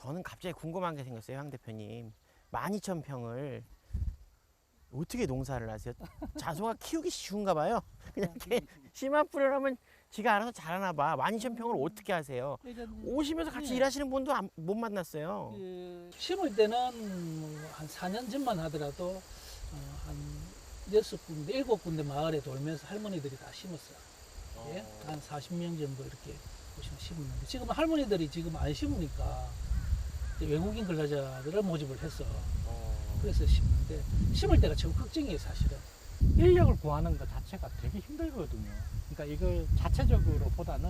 저는 갑자기 궁금한 게 생겼어요, 황 대표님. 12,000평을 어떻게 농사를 하세요? 자소가 키우기 쉬운가 봐요. 그냥 이렇게 씨만 뿌려놓으면 지가 알아서 자라나 봐. 12,000평을 어떻게 하세요? 오시면서 같이 네. 일하시는 분도 안- 못 만났어요. 그 심을 때는 한 4년 전만 하더라도 어, 한 여섯 군데, 일곱 군데 마을에 돌면서 할머니들이 다 심었어요. 예? 한 40명 정도 이렇게 보시면 심었는데 지금 할머니들이 지금 안 심으니까 외국인 근로자들을 모집을 해서 그래서 심는데 심을 때가 최고 걱정이에요 사실은. 인력을 구하는 것 자체가 되게 힘들거든요. 그러니까 이걸 자체적으로 보다는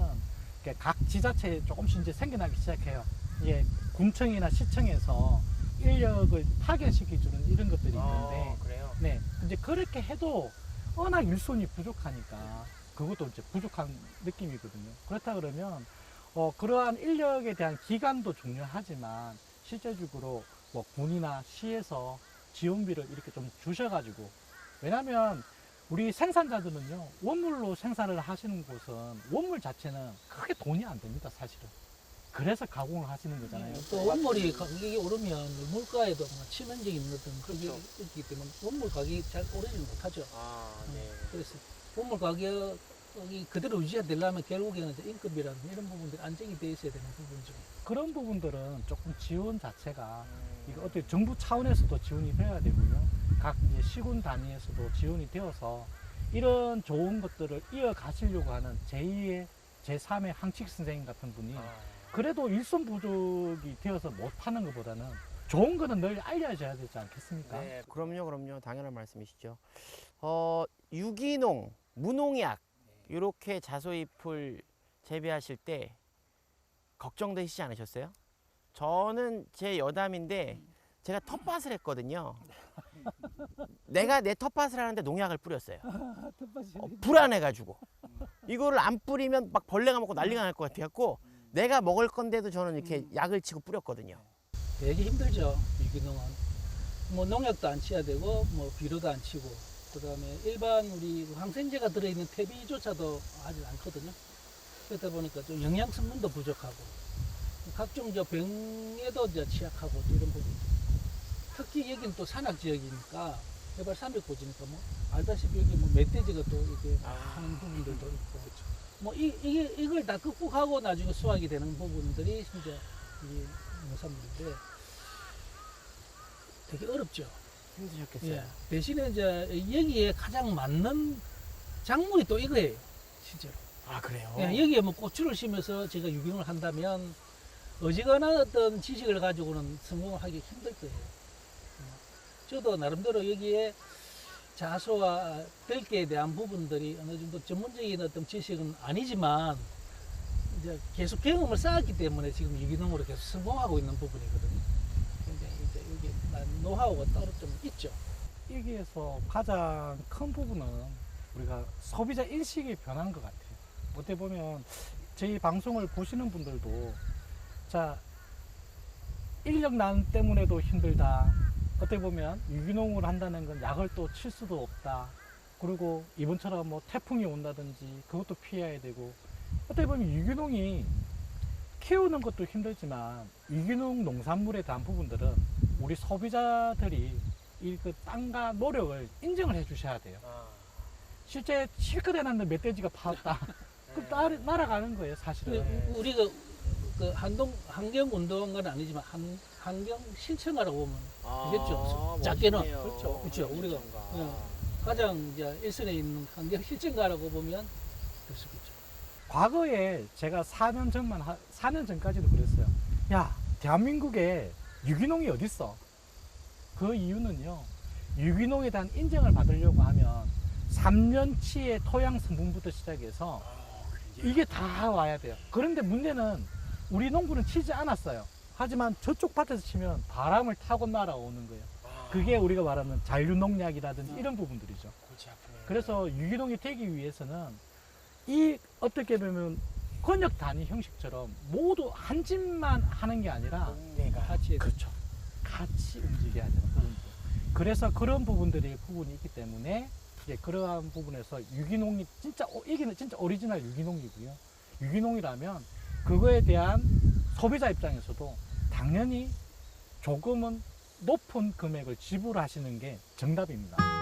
각 지자체에 조금씩 이제 생겨나기 시작해요. 이게 군청이나 시청에서 인력을 파견시켜주는 이런 것들이 있는데, 그래요? 네. 이제 그렇게 해도 워낙 일손이 부족하니까 그것도 이제 부족한 느낌이거든요. 그렇다 그러면 어, 그러한 인력에 대한 기간도 중요하지만 실제적으로 뭐 군이나 시에서 지원비를 이렇게 좀 주셔가지고 왜냐하면 우리 생산자들은요 원물로 생산을 하시는 곳은 원물 자체는 크게 돈이 안 됩니다 사실은 그래서 가공을 하시는 거잖아요 또 원물이 가격이 오르면 물가에도 아마 치명적인 어떤 그게 그렇죠. 있기 때문에 원물 가격이 잘 오르지 못하죠. 아, 그래서 원물 가격 이 그대로 유지되려면 결국에는 이제 인건비라는 이런 부분들이 안정이 돼 있어야 되는 부분이죠. 그런 부분들은 조금 지원 자체가 이거 어떻게 정부 차원에서도 지원이 되어야 되고요. 각 이제 시군 단위에서도 지원이 되어서 이런 좋은 것들을 이어가시려고 하는 제2의 제3의 항칙 선생님 같은 분이 그래도 일손 부족이 되어서 못하는 것보다는 좋은 거는 늘 알려져야 되지 않겠습니까? 네, 그럼요, 그럼요. 당연한 말씀이시죠. 어, 유기농, 무농약 이렇게 자소잎을 재배하실 때 걱정되시지 않으셨어요? 저는 제 여담인데 제가 텃밭을 했거든요. 내가 내 텃밭을 하는데 농약을 뿌렸어요. 어, 불안해가지고 이거를 안 뿌리면 막 벌레가 먹고 난리가 날 것 같아갖고 내가 먹을 건데도 저는 이렇게 약을 치고 뿌렸거든요. 되게 힘들죠 유기농은. 뭐 농약도 안 치야 되고 뭐 비료도 안 치고 그다음에 일반 우리 항생제가 들어있는 퇴비조차도 하지 않거든요. 그러다 보니까 좀 영양 성분도 부족하고 각종 저 병에도 이제 취약하고 또 이런 부분. 특히 여기는 또 산악 지역이니까 해발 300고지니까 뭐 알다시피 여기 뭐 멧돼지가 또 이렇게 아. 하는 부분들도 있고 뭐 이, 이게 이걸 다 극복하고 나중에 수확이 되는 부분들이 진짜 이 농산물인데 되게 어렵죠. 힘드셨겠어요. 예. 대신에 이제 여기에 가장 맞는 작물이 또 이거예요. 실제로. 아 그래요? 예, 여기에 뭐 고추를 심어서 제가 유기농을 한다면 어지간한 어떤 지식을 가지고는 성공을 하기 힘들 거예요. 어, 저도 나름대로 여기에 자소와 들깨에 대한 부분들이 어느 정도 전문적인 어떤 지식은 아니지만 이제 계속 경험을 쌓았기 때문에 지금 유기농으로 계속 성공하고 있는 부분이거든요. 난 노하우가 따로 좀 있죠. 여기에서 가장 큰 부분은 우리가 소비자 인식이 변한 것 같아요. 어떻게 보면 저희 방송을 보시는 분들도 자 인력 난 때문에도 힘들다. 어떻게 보면 유기농을 한다는 건 약을 또 칠 수도 없다. 그리고 이번처럼 뭐 태풍이 온다든지 그것도 피해야 되고 어떻게 보면 유기농이 키우는 것도 힘들지만 유기농 농산물에 대한 부분들은 우리 소비자들이 이 그 땅과 노력을 인정을 해 주셔야 돼요. 아, 실제 실컷 해놨는데 멧돼지가 파왔다. 그럼 따- 날아가는 거예요, 사실은. 근데 우리가 그 한동 환경 운동은 아니지만 한 환경 실천하라고 보면 되겠죠. 작게는. 그렇죠. 그렇죠. 우리가, 예. 가장 이제 일선에 있는 환경 실천가라고 보면 될수 있죠. 과거에 제가 4년 전만, 하, 4년 전까지도 그랬어요. 야, 대한민국에 유기농이 어딨어? 그 이유는요, 유기농에 대한 인정을 받으려고 하면 3년치의 토양 성분부터 시작해서 이게 다 와야 돼요. 그런데 문제는 우리 농부는 치지 않았어요. 하지만 저쪽 밭에서 치면 바람을 타고 날아오는 거예요. 그게 우리가 말하는 잔류농약이라든지 이런 부분들이죠. 그래서 유기농이 되기 위해서는 이 어떻게 보면 권역 단위 형식처럼 모두 한 집만 하는 게 아니라 동네가 같이. 그렇죠. 같이 움직여야 되는 부분들. 그래서 그런 부분들이 부분이 있기 때문에 이제 그러한 부분에서 유기농이 진짜 어, 이게 진짜 오리지널 유기농이고요. 유기농이라면 그거에 대한 소비자 입장에서도 당연히 조금은 높은 금액을 지불하시는 게 정답입니다.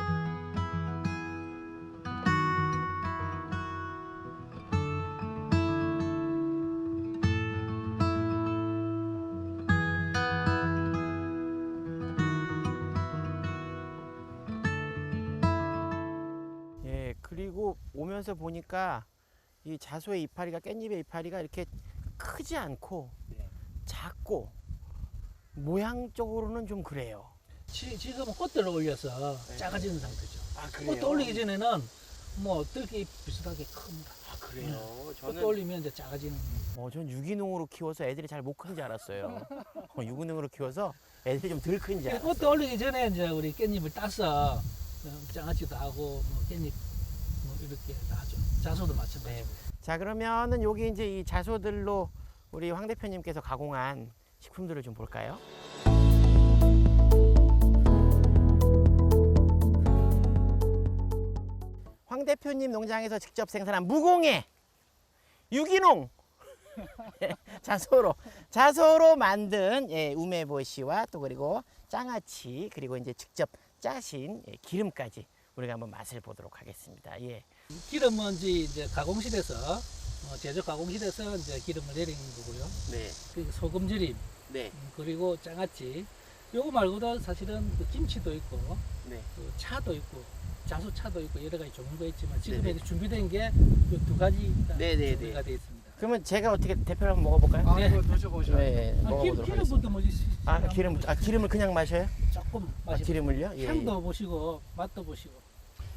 오면서 보니까 이 자소의 이파리가 깻잎의 이파리가 이렇게 크지 않고 네. 작고 모양적으로는 좀 그래요. 지, 지금은 꽃들을 올려서 네. 작아지는 상태죠. 아 꽃 올리기 전에는 뭐 뜰기 비슷하게 큽니다. 아 그래요. 꽃 올리면 이제 작아지는. 어, 전 유기농으로 키워서 애들이 잘 못 큰 줄 알았어요. 어, 유기농으로 키워서 애들이 좀 덜큰줄 알았어요. 꽃 올리기 전에 이제 우리 깻잎을 따서 어, 장아찌도 하고 뭐 깻잎 뭐 이렇게 다 하죠. 자소도 마찬가지고. 자 그러면은 여기 이제 이 자소들로 우리 황 대표님께서 가공한 식품들을 좀 볼까요? 황 대표님 농장에서 직접 생산한 무공해 유기농 예, 자소로 자소로 만든 예, 우메보시와 또 그리고 장아찌 그리고 이제 직접 짜신 예, 기름까지 우리가 한번 맛을 보도록 하겠습니다. 예. 기름은 이제, 이제 가공실에서 어, 제조 가공실에서 이제 기름을 내리는 거고요. 네. 그리고 소금 절임 네. 음, 그리고 장아찌. 요거 말고도 사실은 그 김치도 있고 네. 그 차도 있고 자수차도 있고 여러 가지 종류가 있지만 지금 네네. 에 준비된 게 두 가지 네네네. 준비가 되어 있습니다. 그러면 제가 어떻게 대표를 한번 먹어볼까요? 네. 이거 드셔보셔야 돼요. 네, 아, 기, 먹어보도록 하겠습니다. 기름부터 뭐지? 아 기름, 아 기름을 그냥 마셔요? 조금 아 마시고 기름을요? 예. 향도 보시고 맛도 보시고.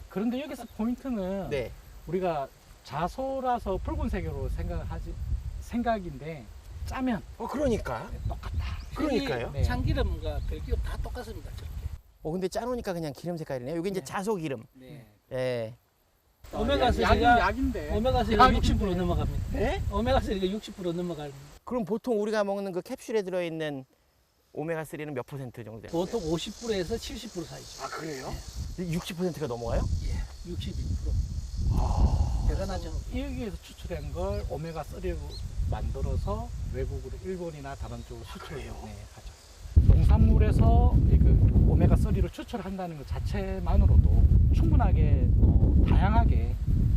그런데 여기서 포인트는 네. 우리가 자소라서 붉은색으로 생각하지 생각인데 짜면 어 그러니까. 똑같다. 그러니까요. 네. 참기름과 들기름 다 똑같습니다. 저렇게. 어 근데 짜놓으니까 그냥 기름 색깔이네요. 여기 이제 네. 자소 기름. 네. 예. 오메가3 약이 가 약인데. 오메가 3가 약인데. 60% 넘어갑니다. 네? 오메가 3가 60% 넘어갑니다. 그럼 보통 우리가 먹는 그 캡슐에 들어 있는 오메가 3는 몇 퍼센트 정도 돼요? 보통 50%에서 70% 사이죠. 아 그래요? 60%가 넘어가요? 예, 62%. 아. 대단하죠. 여기에서 추출한 걸 오메가 3로 만들어서 외국으로 일본이나 다른 쪽으로 수출을 네, 하죠. 농산물에서 그 오메가 3를 추출한다는 것 자체만으로도 충분하게 어, 다양하게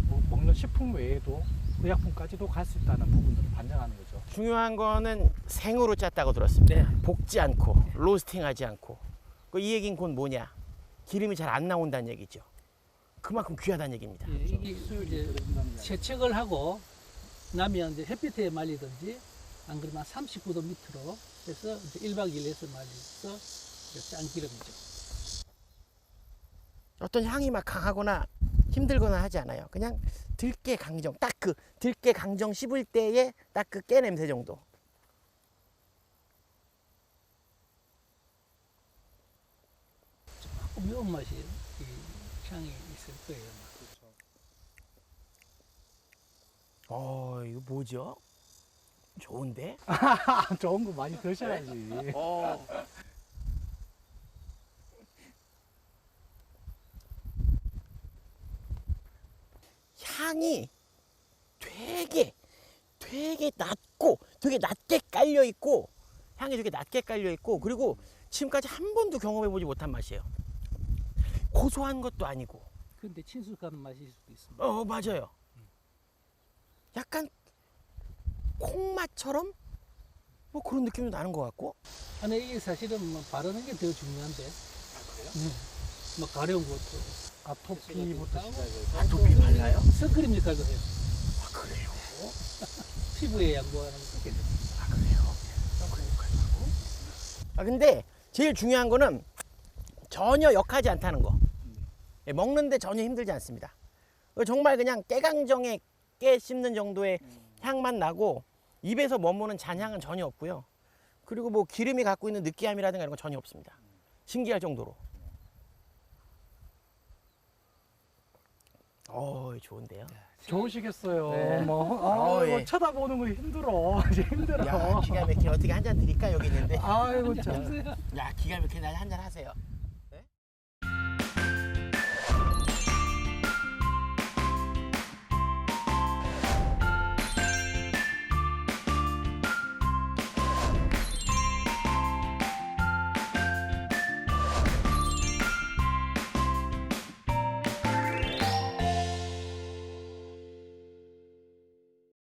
뭐 먹는 식품 외에도 의약품까지도 갈 수 있다는 부분들을 반증하는 거죠. 중요한 거는 생으로 짰다고 들었습니다. 네. 볶지 않고 로스팅하지 않고. 그이 얘기는 곧 뭐냐? 기름이 잘 안 나온다는 얘기죠. 그만큼 귀하다는 얘기입니다. 예, 이게 이제 세척을 하고 나면 이제 햇빛에 말리든지 안 그러면 39도 밑으로 해서 이제 1박 2일 해서 말려서 이제 짠 기름이죠. 어떤 향이 막 강하거나 힘들거나 하지 않아요. 그냥 들깨 강정, 딱 그 들깨 강정 씹을 때의 딱 그 깨 냄새 정도. 조금 매운 맛이 이 향이 있을 거예요. 어, 이거 뭐죠? 좋은데? 아, 좋은 거 많이 드셔야지. 어. 향이 되게 되게 낮고 되게 낮게 깔려 있고 향이 되게 낮게 깔려 있고 그리고 지금까지 한 번도 경험해 보지 못한 맛이에요. 고소한 것도 아니고. 근데 친숙한 맛일 수도 있습니다. 어 맞아요. 약간 콩맛처럼 뭐 그런 느낌도 나는 것 같고. 아니 이게 사실은 뭐 바르는 게 더 중요한데. 네. 뭐 가려운 것도. 아토피부터 시작해서 아토피 발라요? 선크림 역할도 해요. 아 그래요? 피부에 양보하는 거. 아 그래요? 아 근데 제일 중요한 거는 전혀 역하지 않다는 거. 예, 먹는데 전혀 힘들지 않습니다. 어, 정말 그냥 깨강정에 깨 씹는 정도의 향만 나고 입에서 머무는 잔향은 전혀 없고요. 그리고 뭐 기름이 갖고 있는 느끼함이라든가 이런 건 전혀 없습니다. 신기할 정도로. 어 좋은데요. 좋으시겠어요. 네. 뭐, 어, 아, 이거 예. 쳐다보는 거 힘들어. 이제 힘들어. 야 기가 막히게 어떻게 한 잔 드릴까 여기 있는데. 아이고 참. 야 기가 막히게 날 한 잔 하세요.